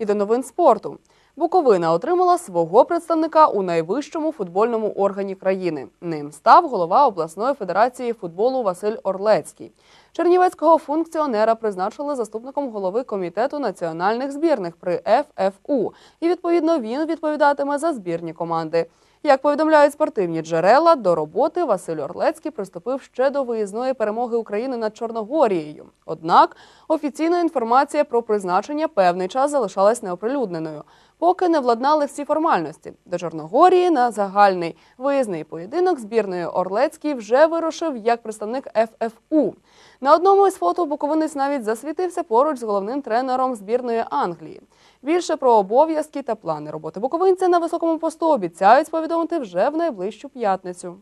І до новин спорту. Буковина отримала свого представника у найвищому футбольному органі країни. Ним став голова обласної федерації футболу Василь Орлецький. Чернівецького функціонера призначили заступником голови комітету національних збірних при ФФУ. І відповідно він відповідатиме за збірні команди. Як повідомляють спортивні джерела, до роботи Василь Орлецький приступив ще до виїзної перемоги України над Чорногорією. Однак офіційна інформація про призначення певний час залишалась неоприлюдненою, поки не владнали всі формальності. До Чорногорії на загальний виїзний поєдинок збірної Орлецький вже вирушив як представник ФФУ. На одному із фото Буковинець навіть засвітився поруч з головним тренером збірної Англії. Більше про обов'язки та плани роботи буковинця на високому посту обіцяють повідомити вже в найближчу п'ятницю.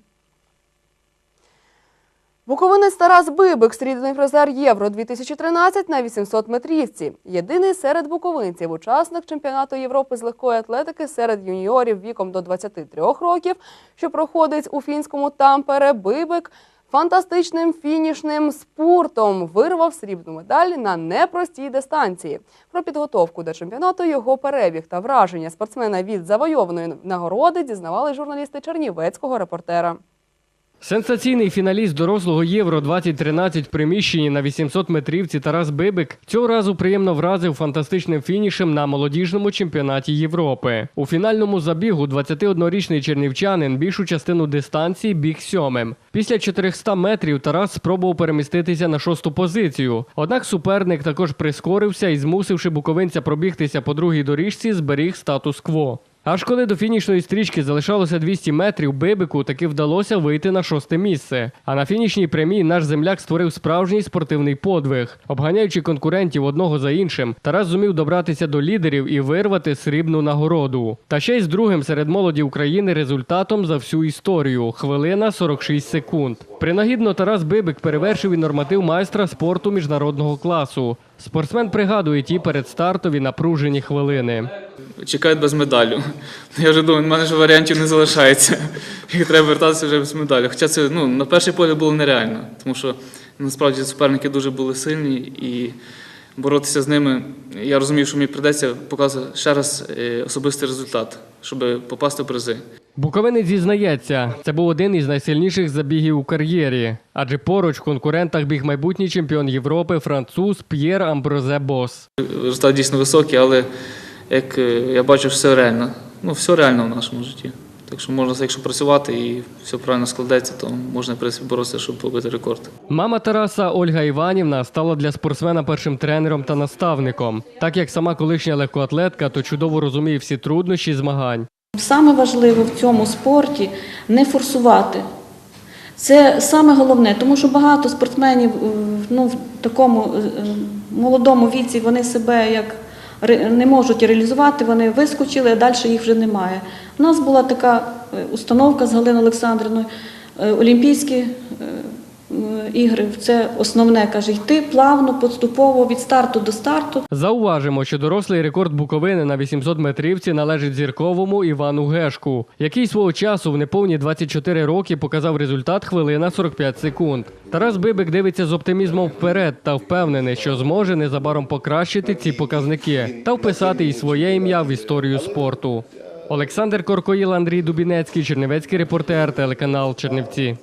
Буковинець Тарас Бибик, срібний призер Євро 2013 на 800 метрівці. Єдиний серед буковинців, учасник чемпіонату Європи з легкої атлетики серед юніорів віком до 23 років, що проходить у фінському Тампере. Бибик фантастичним фінішним спуртом вирвав срібну медаль на непростій дистанції. Про підготовку до чемпіонату, його перебіг та враження спортсмена від завойованої нагороди дізнавали журналісти Чернівецького репортера. Сенсаційний фіналіст дорослого Євро 2013 в приміщенні на 800 метрівці Тарас Бибик цього разу приємно вразив фантастичним фінішем на молодіжному чемпіонаті Європи. У фінальному забігу 21-річний чернівчанин більшу частину дистанції біг сьомим. Після 400 метрів Тарас спробував переміститися на шосту позицію. Однак суперник також прискорився і, змусивши буковинця пробігтися по другій доріжці, зберіг статус-кво. Аж коли до фінішної стрічки залишалося 200 метрів, Бибику таки вдалося вийти на шосте місце. А на фінішній прямій наш земляк створив справжній спортивний подвиг. Обганяючи конкурентів одного за іншим, Тарас зумів добратися до лідерів і вирвати срібну нагороду. Та ще й з другим серед молоді України результатом за всю історію хвилина 46 секунд. Принагідно Тарас Бибик перевершив і норматив майстра спорту міжнародного класу. Спортсмен пригадує ті передстартові напружені хвилини. Чекають без медалю. Я вже думаю, в мене ж варіантів не залишається. І треба вертатися вже без медалі. Хоча це ну, на перший погляд було нереально, тому що насправді суперники дуже були сильні і боротися з ними. Я розумів, що мені прийдеться показати ще раз е, особистий результат, щоб попасти в призи. Буковинець зізнається, це був один із найсильніших забігів у кар'єрі, адже поруч в конкурентах біг майбутній чемпіон Європи француз П'єр Амброзе Бос. Результат дійсно високий, але як е, я бачу, все реально. Ну, все реально в нашому житті. Так що можна, якщо працювати і все правильно складеться, то можна в принципі боротися, щоб побити рекорд. Мама Тараса Ольга Іванівна стала для спортсмена першим тренером та наставником. Так як сама колишня легкоатлетка, то чудово розуміє всі труднощі змагань. Саме важливе в цьому спорті не форсувати. Це саме головне, тому що багато спортсменів е, ну, в такому е, молодому віці вони себе як не можуть реалізувати, вони вискочили, а далі їх вже немає. У нас була така е, установка з Галиною Олександрівною, е, Олімпійські е, ігри. Це основне каже, йти плавно, поступово від старту до старту. Зауважимо, що дорослий рекорд Буковини на 800 метрівці належить зірковому Івану Гешку, який свого часу в неповні 24 роки показав результат хвилина 45 секунд. Тарас Бибик дивиться з оптимізмом вперед та впевнений, що зможе незабаром покращити ці показники та вписати і своє ім'я в історію спорту. Олександр Коркоїл, Андрій Дубінецький, Чернівецький репортер, телеканал Чернівці.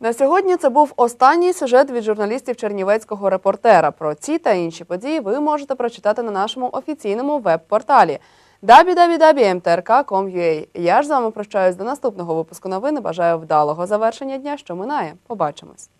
На сьогодні це був останній сюжет від журналістів Чернівецького репортера. Про ці та інші події ви можете прочитати на нашому офіційному веб-порталі www.mtrk.com.ua. Я ж з вами прощаюсь до наступного випуску новини. Бажаю вдалого завершення дня, що минає. Побачимось.